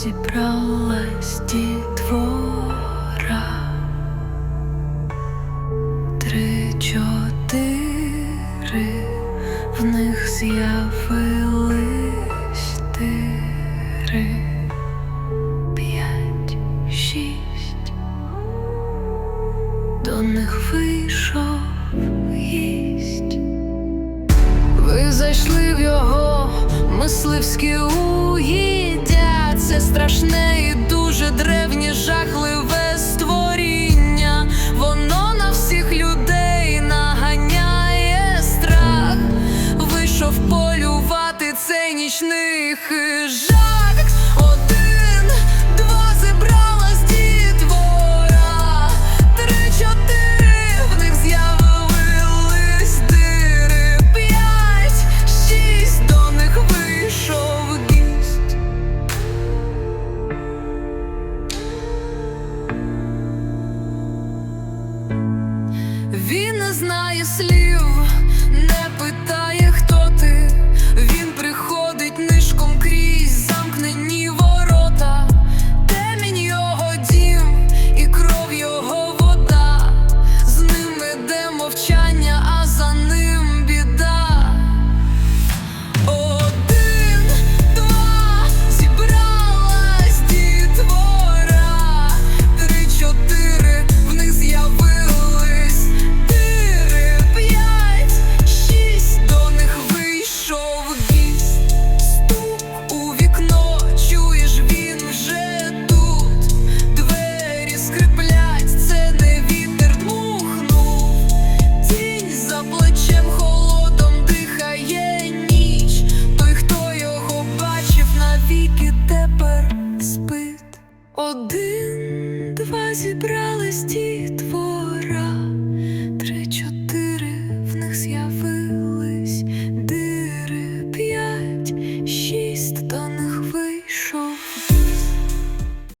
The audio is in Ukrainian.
з'явилась дітвора. Три, чотири, в них з'явились тири. П'ять, шість. До них вийшов гість. Ви зайшли в його мисливські угіддя, це страшне і дуже древнє, жахливе створіння, воно на всіх людей наганяє страх, вийшов полювати цей нічний хижак. знає слів. один, два зібрались ті.